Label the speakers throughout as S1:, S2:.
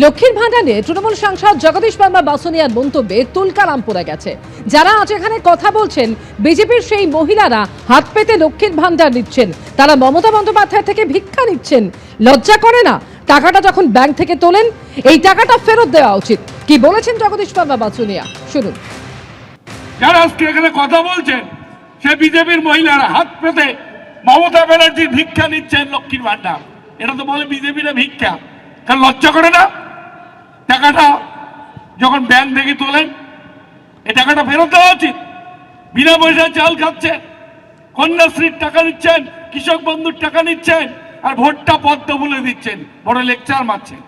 S1: লক্ষ্মীর ভাণ্ডার তৃণমূল সাংসদ জগদীশ বর্মা বাসনিয়ার মন্তব্যে তুলকালাম পড়ে গেছে। যারা আজ এখানে কথা বলছেন, বিজেপির সেই মহিলারা হাত পেতে লক্ষ্মীর ভাণ্ডার নিচ্ছেন। তারা মমতা বন্দ্যোপাধ্যায় থেকে ভিক্ষা নিচ্ছেন। লজ্জা করে না? টাকাটা যখন ব্যাংক থেকে তোলেন, এই টাকাটা ফেরত দেওয়া উচিত। কি বলেছেন জগদীশ বর্মা বাসনিয়া? শুনুন।
S2: যারা আজকে এখানে কথা বলছেন, সে বিজেপির মহিলারা হাত পেতে মমতা ব্যানার্জির ভিক্ষা নিচ্ছেন লক্ষ্মীর ভান্ডার এটা তো বলে বিজেপির ভিক্ষা। কারণ লজ্জা করে না? টাকাটা যখন ব্যাংক থেকে তোলেন, এই টাকাটা ফেরত দেওয়া উচিত। বিনা পয়সায় চাল খাচ্ছেন, কন্যাশ্রীর টাকা নিচ্ছেন, কৃষক বন্ধুর টাকা নিচ্ছেন, আর ভোটটা পদ্ম বলে দিচ্ছেন, বড় লেকচার মারছেন।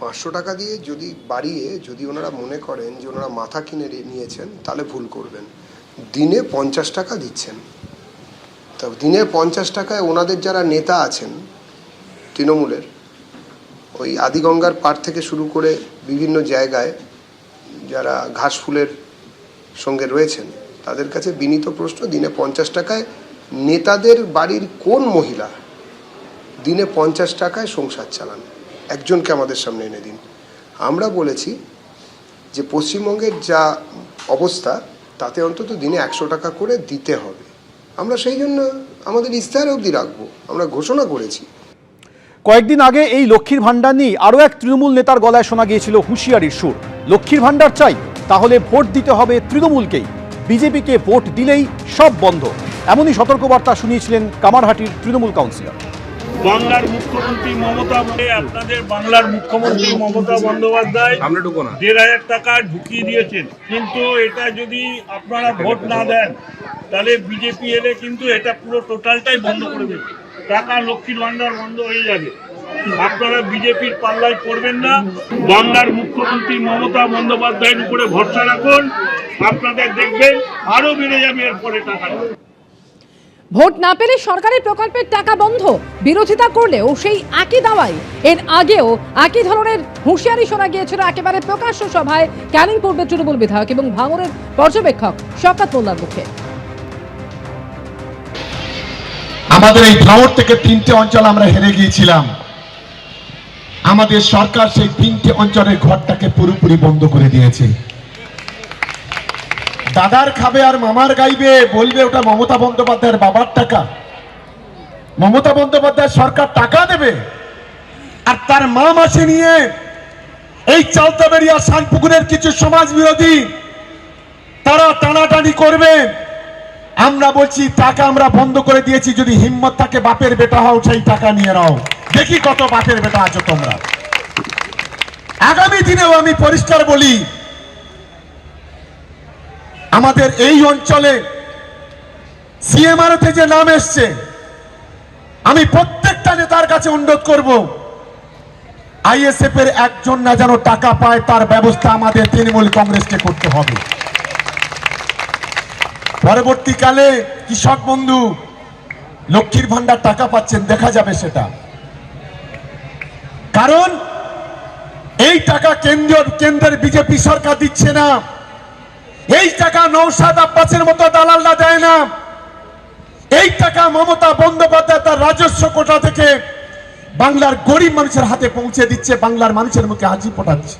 S3: পাঁচশো টাকা দিয়ে যদি বাড়িয়ে যদি ওনারা মনে করেন যে ওনারা মাথা কিনে নিয়েছেন, তাহলে ভুল করবেন। দিনে পঞ্চাশ টাকা দিচ্ছেন। তা দিনে পঞ্চাশ টাকায় ওনাদের যারা নেতা আছেন, তৃণমূলের ওই আদিগঙ্গার পার থেকে শুরু করে বিভিন্ন জায়গায় যারা ঘাস ফুলের সঙ্গে রয়েছেন, তাদের কাছে বিনীত প্রশ্ন, দিনে পঞ্চাশ টাকায় নেতাদের বাড়ির কোন মহিলা দিনে পঞ্চাশ টাকায় সংসার চালান? একজনকে আমাদের সামনে এনে দিন। আমরা বলেছি যে পশ্চিমবঙ্গের যা অবস্থা, তাতে অন্তত দিনে একশো টাকা করে দিতে হবে। আমরা সেই জন্য আমাদের ইস্তাহার অবধি রাখব। আমরা ঘোষণা করেছি
S4: কয়েকদিন আগে এই লক্ষ্মীর ভাণ্ডার নিয়ে আরও এক তৃণমূল নেতার গলায় শোনা গিয়েছিল হুঁশিয়ারির সুর। লক্ষ্মীর ভাণ্ডার চাই তাহলে ভোট দিতে হবে তৃণমূলকেই। বিজেপিকে ভোট দিলেই সব বন্ধ। এমনই সতর্কবার্তা শুনিয়েছিলেন কামারহাটির তৃণমূল কাউন্সিলর।
S5: বাংলার মুখ্যমন্ত্রী মমতা বলে আপনাদের বাংলার মুখ্যমন্ত্রী মমতা বন্দ্যোপাধ্যায় দেড় হাজার টাকা ঢুকিয়ে দিয়েছেন। কিন্তু এটা যদি আপনারা ভোট না দেন তাহলে বিজেপি এলে কিন্তু এটা পুরো টোটালটাই বন্ধ করে দেবে। টাকা লক্ষ্মীর ভান্ডার বন্ধ হয়ে যাবে। আপনারা বিজেপির পাল্লায় পড়বেন না। বাংলার মুখ্যমন্ত্রী মমতা বন্দ্যোপাধ্যায়ের উপরে ভরসা রাখুন। আপনাদের দেখবেন আরও বেড়ে যাবে এরপরে টাকাটা
S1: ভোট না পেলে সরকারি প্রকল্পের টাকা বন্ধ। বিরোধিতা করলেও সেই একই দাওয়াই। এর আগেও একই ধরনের হুঁশিয়ারি শোনা গিয়েছিল একেবারে প্রকাশ্য সভায়। ক্যানিং পূর্বের তৃণমূল বিধায়ক এবং ভাঙরের পর্যবেক্ষক শওকত মোল্লার মুখে।
S6: আমাদের এই ভাঙড় থেকে তিনটে অঞ্চল আমরা হেরে গিয়েছিলাম। আমাদের সরকার সেই তিনটে অঞ্চলের ঘরটাকে পুরোপুরি বন্ধ করে দিয়েছে। দাদার খাবে আর মামার গাইবে, বলবে ওটা মমতা বন্দ্যোপাধ্যায়ের বাবার টাকা। মমতা বন্দ্যোপাধ্যায় সরকার টাকা দেবে। আর তার মা মাসে নিয়ে এই চালতাবেরিয়া শানপুকুরের কিছু সমাজ বিরোধী তারা টানাটানি করবে। আমরা বলছি, টাকা আমরা বন্ধ করে দিয়েছি, যদি হিম্মত থাকে, বাপের বেটা হও, সেই টাকা নিয়ে নাও। দেখি কত বাপের বেটা আছো তোমরা। আগামী দিনেও আমি পরিষ্কার বলি, আমাদের এই অঞ্চলে সিএমআরতে যে নাম এসছে, আমি প্রত্যেকটা নেতার কাছে অনুরোধ করব আইএসএফ এর একজন না যেন টাকা পায়, তার ব্যবস্থা আমাদের তৃণমূল কংগ্রেসকে করতে হবে। পরবর্তীকালে কৃষক বন্ধু লক্ষ্মীর ভান্ডার টাকা পাচ্ছেন, দেখা যাবে সেটা। কারণ এই টাকা কেন্দ্রীয় কেন্দ্রের বিজেপি সরকার দিচ্ছে না। এই টাকা নৌসাদ আব্বাসের মতো দালালরা দেয় না। এই টাকা মমতা বন্দ্যোপাধ্যায় তার রাজস্ব কোটা থেকে বাংলার গরিব মানুষের হাতে পৌঁছে দিচ্ছে, বাংলার মানুষের মুখে হাজি ফোটাচ্ছে।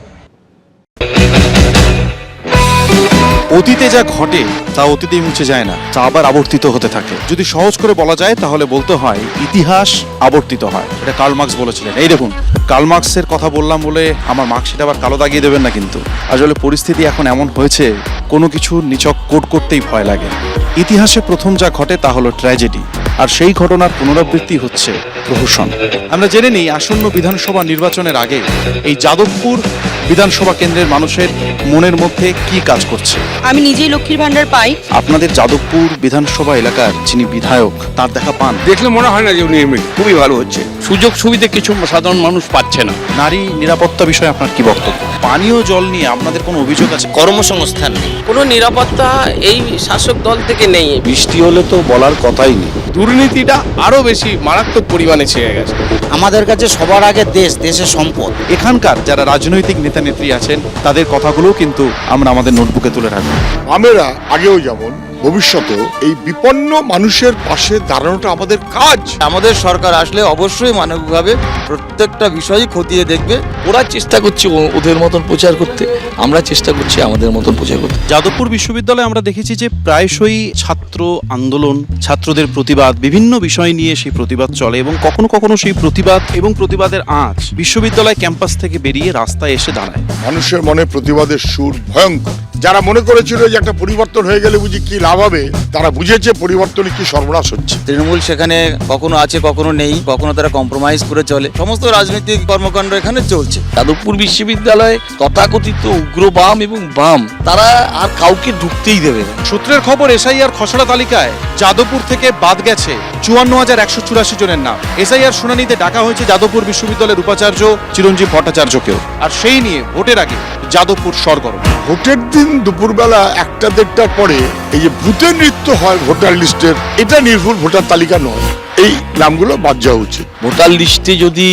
S7: অতীতে যা ঘটে, তা অতীতে মুছে যায় না, তা আবার আবর্তিত হতে থাকে। যদি সহজ করে বলা যায়, তাহলে বলতে হয়, ইতিহাস আবর্তিত হয়। এটা কার্ল মার্ক্স বলেছিলেন। এই দেখুন কার্ল কথা বললাম বলে আমার মার্কশিট আবার কালো দাগিয়ে দেবেন না কিন্তু। আসলে পরিস্থিতি এখন এমন হয়েছে, কোনো কিছু নিচক কোট করতেই ভয় লাগে। ইতিহাসে প্রথম যা ঘটে তা হলো ট্র্যাজেডি আর সেই ঘটনার পুনরাবৃত্তি হচ্ছে প্রহসন। আমরা জেনে নিই আসন্ন বিধানসভা নির্বাচনের আগে এই যাদবপুর বিধানসভা কেন্দ্রের মানুষের মনের মধ্যে কি কাজ করছে?
S8: আমি নিজেই লক্ষ্মীর ভান্ডার পাই।
S7: আপনাদের যাদবপুর বিধানসভা এলাকার যিনি বিধায়ক তার দেখা পান?
S9: দেখলে মনে হয় না যে উনি এমনি খুবই ভালো হচ্ছে। সুযোগ সুবিধা কিছু সাধারণ মানুষ পাচ্ছে না।
S7: নারী নিরাপত্তা বিষয়ে আপনার কি বক্তব্য? পানীয় জল নিয়ে আপনাদের কোনো অভিযোগ আছে?
S10: কর্মসংস্থান নেই। কোনো নিরাপত্তা এই শাসক দল থেকে নেই।
S7: বৃষ্টি হলে তো বলার কথাই নেই।
S9: দুর্নীতিটা আরও বেশি মারাত্মক পরিমাণে ছেয়ে গেছে।
S10: আমাদের কাছে সবার আগে দেশ দেশের সম্পদ।
S7: এখানকার যারা রাজনৈতিক নেতা নেত্রী আছেন তাদের কথাগুলো কিন্তু আমরা আমাদের নোটবুকে তুলে রাখব
S6: আমরা আগেও যেমন
S11: ভবিষ্যতেও এই বিপন্ন মানুষের পাশে দাঁড়ানোটা আমাদের কাজ।
S9: আমাদের সরকার আসলে অবশ্যই মানবিকভাবে প্রত্যেকটা বিষয়ই খতিয়ে দেখবে।
S10: ওরা চেষ্টা করছে ও- ওদের মতন প্রচার করতে আমরা চেষ্টা করছি আমাদের মতন প্রচার করতে।
S7: যাদবপুর বিশ্ববিদ্যালয়ে আমরা দেখেছি যে প্রায়শই ছাত্র আন্দোলন ছাত্রদের প্রতিবাদ বিভিন্ন বিষয় নিয়ে সেই প্রতিবাদ চলে এবং কখনো কখনো সেই প্রতিবাদ এবং প্রতিবাদের আঁচ বিশ্ববিদ্যালয় ক্যাম্পাস থেকে বেরিয়ে রাস্তায় এসে দাঁড়ায়।
S11: মানুষের মনে প্রতিবাদের সুর ভয়ঙ্কর। যারা মনে করেছিল যে একটা পরিবর্তন হয়ে গেলে বুঝি কি লাভ হবে তারা বুঝেছে পরিবর্তনে কি সর্বনাশ হচ্ছে।
S9: তৃণমূল সেখানে কখনো আছে কখনো নেই কখনো তারা কম্প্রোমাইজ করে চলে। সমস্ত রাজনৈতিক কর্মকাণ্ড এখানে চলছে।
S10: যাদবপুর বিশ্ববিদ্যালয়ে তথাকথিত উগ্র বাম এবং বাম তারা আর কাউকে ঢুকতেই দেবে না।
S7: সূত্রের খবর এসআইআর খসড়া তালিকায় যাদবপুর থেকে বাদ গেছে চুয়ান্ন হাজার একশো চুরাশি জনের নাম। এসআইআর শুনানিতে ডাকা হয়েছে যাদবপুর বিশ্ববিদ্যালয়ের উপাচার্য চিরঞ্জীব ভট্টাচার্যকেও। আর সেই নিয়ে ভোটের আগে যাদবপুর সরগরম।
S11: ভোটের দিন দুপুরবেলা একটা দেড়টার পরে এই যে ভূতের নৃত্য হয় ভোটার লিস্টের, এটা নির্ভুল ভোটার তালিকা নয়। এই নামগুলো বাদ যাওয়া উচিত।
S10: ভোটার লিস্টে যদি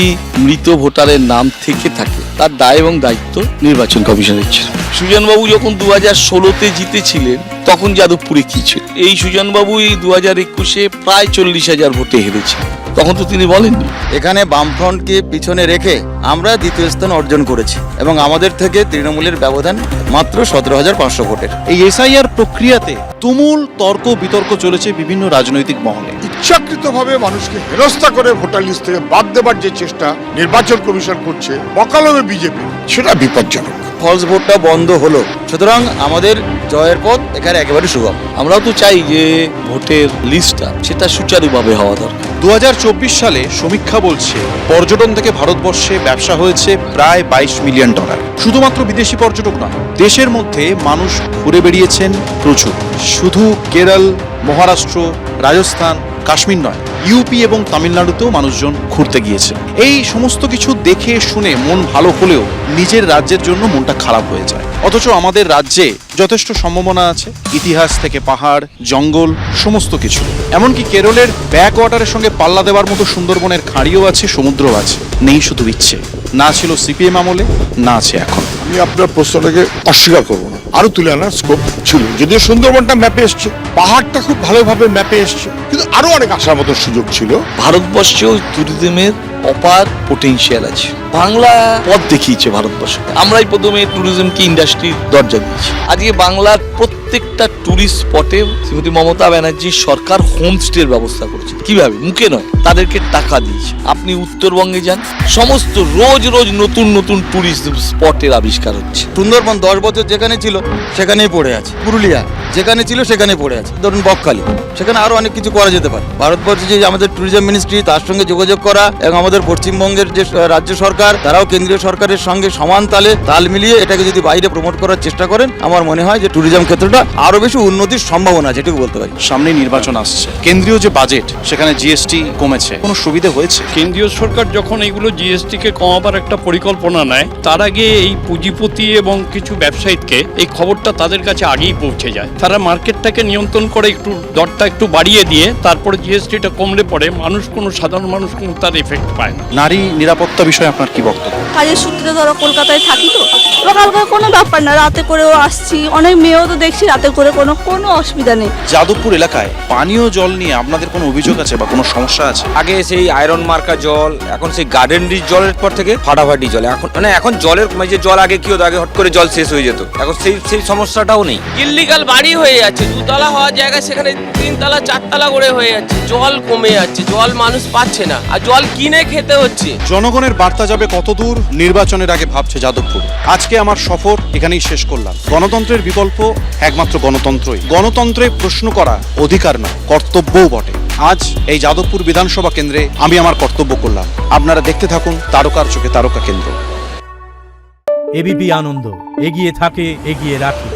S10: মৃত ভোটারের নাম থেকে থাকে, তার দায় এবং দায়িত্ব নির্বাচন কমিশনের ছিল। সুজনবাবু যখন দু হাজার ষোলোতে জিতেছিলেন, তখন যাদবপুরে কি ছিল? এই সুজনবাবু এই দু হাজার একুশে প্রায় চল্লিশ হাজার ভোটে হেরেছে তখন তো তিনি বলেননি
S9: এখানে বামফ্রন্টকে পিছনে রেখে আমরা দ্বিতীয় স্থান অর্জন করেছি এবং আমাদের থেকে তৃণমূলের ব্যবধান মাত্র সতেরো হাজার পাঁচশো ভোটের।
S7: এই এসআইআর প্রক্রিয়াতে তুমুল তর্ক বিতর্ক চলেছে বিভিন্ন রাজনৈতিক মহলে।
S11: ইচ্ছাকৃতভাবে মানুষকে হেনস্থা করে ভোটার লিস্ট থেকে বাদ দেবার যে চেষ্টা নির্বাচন কমিশন করছে অকালমে বিজেপি সেটা বিপজ্জনক।
S9: ফলস ভোটটা বন্ধ হলো। সুতরাং আমাদের জয়ের পথ এখানে একেবারে সুগম।
S10: আমরাও তো চাই যে ভোটের লিস্টটা সেটা সুচারুভাবে হওয়া দরকার।
S7: দু হাজার চব্বিশ সালে সমীক্ষা বলছে, পর্যটন থেকে ভারতবর্ষে ব্যবসা হয়েছে প্রায় বাইশ মিলিয়ন ডলার। শুধুমাত্র বিদেশি পর্যটক নয়, দেশের মধ্যে মানুষ ঘুরে বেরিয়েছেন প্রচুর। শুধু কেরল, মহারাষ্ট্র, রাজস্থান, কাশ্মীর নয় ইউপি এবং তামিলনাড়ুতেও মানুষজন ঘুরতে গিয়েছে। এই সমস্ত কিছু দেখে শুনে মন ভালো হলেও নিজের রাজ্যের জন্য মনটা খারাপ হয়ে যায়। অথচ আমাদের রাজ্যে যথেষ্ট সম্ভাবনা আছে। ইতিহাস থেকে পাহাড়, জঙ্গল, সমস্ত কিছু। এমনকি কেরলের ব্যাক ওয়াটারের সঙ্গে পাল্লা দেওয়ার মতো সুন্দরবনের খাঁড়িও আছে, সমুদ্রও আছে। নেই শুধু ইচ্ছে। না ছিল সিপিএম আমলে, না আছে এখন।
S11: আমি আপনার প্রশ্নটাকে অস্বীকার করব না। আরও তুলে আনার স্কোপ ছিল। যদিও সুন্দরবনটা ম্যাপে এসছে, পাহাড়টা খুব ভালোভাবে ম্যাপে এসছে, কিন্তু আরও অনেক আসার মতো সুযোগ ছিল।
S10: ভারতবর্ষেও ট্যুরিজমের অপার পোটেনশিয়াল আছে। বাংলা পথ দেখিয়েছে ভারতবর্ষকে আমরাই প্রথমে ট্যুরিজমকে ইন্ডাস্ট্রির দরজা দিয়েছি। আজকে বাংলার প্রত্যেকটা ট্যুরিস্ট স্পটে শ্রীমতী মমতা ব্যানার্জি সরকার হোমস্টের ব্যবস্থা করেছে। কীভাবে? মুখে নয়। তাদেরকে টাকা দিয়েছে। আপনি উত্তরবঙ্গে যান সমস্ত রোজ রোজ নতুন নতুন ট্যুরিস্ট স্পটের আবিষ্কার হচ্ছে।
S9: সুন্দরবন দশ বছর যেখানে ছিল সেখানেই পড়ে আছে। পুরুলিয়া যেখানে ছিল সেখানে পড়ে আছে। ধরুন বকখালি সেখানে আরও অনেক কিছু করা যেতে পারে। ভারতবর্ষে যে আমাদের ট্যুরিজম মিনিস্ট্রি তার সঙ্গে যোগাযোগ করা এবং আমাদের পশ্চিমবঙ্গের যে রাজ্য সরকার তারাও কেন্দ্রীয় সরকারের সঙ্গে সমান তালে তাল মিলিয়ে এটাকে যদি বাইরে প্রমোট করার চেষ্টা করেন আমার মনে হয় যে ট্যুরিজম ক্ষেত্রটা আরও বেশি উন্নতির সম্ভাবনা আছে এটুকু বলতে পারি।
S7: সামনে নির্বাচন আসছে। কেন্দ্রীয় যে বাজেট সেখানে জিএসটি কমেছে। কোনো সুবিধা হয়েছে?
S5: কেন্দ্রীয় সরকার যখন এইগুলো জিএসটি কে কমাবার একটা পরিকল্পনা নেয় তার আগে এই পুঁজিপতি এবং কিছু ব্যবসায়ীকে এই খবরটা তাদের কাছে আগেই পৌঁছে যায়। তারা মার্কেটটাকে নিয়ন্ত্রণ করে একটু দরটা একটু বাড়িয়ে দিয়ে তারপরে জিএসটিটা কমলে পরে মানুষ কোনো সাধারণ মানুষ কোনো তার এফেক্ট পায় না।
S7: নারী নিরাপত্তা বিষয়ে আপনার কি বক্তব্য?
S8: কাজের সূত্রে ধরো কলকাতায় থাকি তো। সকাল কোনো ব্যাপার না রাতে করেও আসছি। অনেক মেয়েও তো দেখছি রাতে করে কোনো কোনো অসুবিধা নেই।
S7: যাদবপুর এলাকায় পানীয় জল নিয়ে আপনাদের কোনো অভিযোগ আছে বা কোনো সমস্যা আছে?
S12: আগে সেই আয়রন মার্কা জল এখন সেই গার্ডেন রিচ জলের পর থেকে ফাটাফাটি জল। এখন মানে এখন জলের মানে যে জল আগে কি হতো আগে হট করে জল শেষ হয়ে যেত। এখন সেই সেই সমস্যাটাও নেই।
S10: ইল্লিগাল বাড়ি হয়ে যাচ্ছে। দুতলা হওয়ার জায়গায় সেখানে তিনতলা চারতলা করে হয়ে যাচ্ছে। জল কমে যাচ্ছে। জল মানুষ পাচ্ছে না। আর জল কিনে খেতে হচ্ছে।
S7: জনগণের বার্তা যাবে কত দূর নির্বাচনের আগে ভাবছে যাদবপুর? আজকে আমার সফর এখানেই শেষ করলাম। গণতন্ত্রের বিকল্প একমাত্র গণতন্ত্রই। গণতন্ত্রে প্রশ্ন করা অধিকার নয়, কর্তব্যও বটে। আজ এই যাদবপুর বিধানসভা কেন্দ্রে আমি আমার কর্তব্য করলাম। আপনারা দেখতে থাকুন তারকার চোখে তারকা কেন্দ্র।
S13: এবিপি আনন্দ, এগিয়ে থাকে, এগিয়ে রাখে।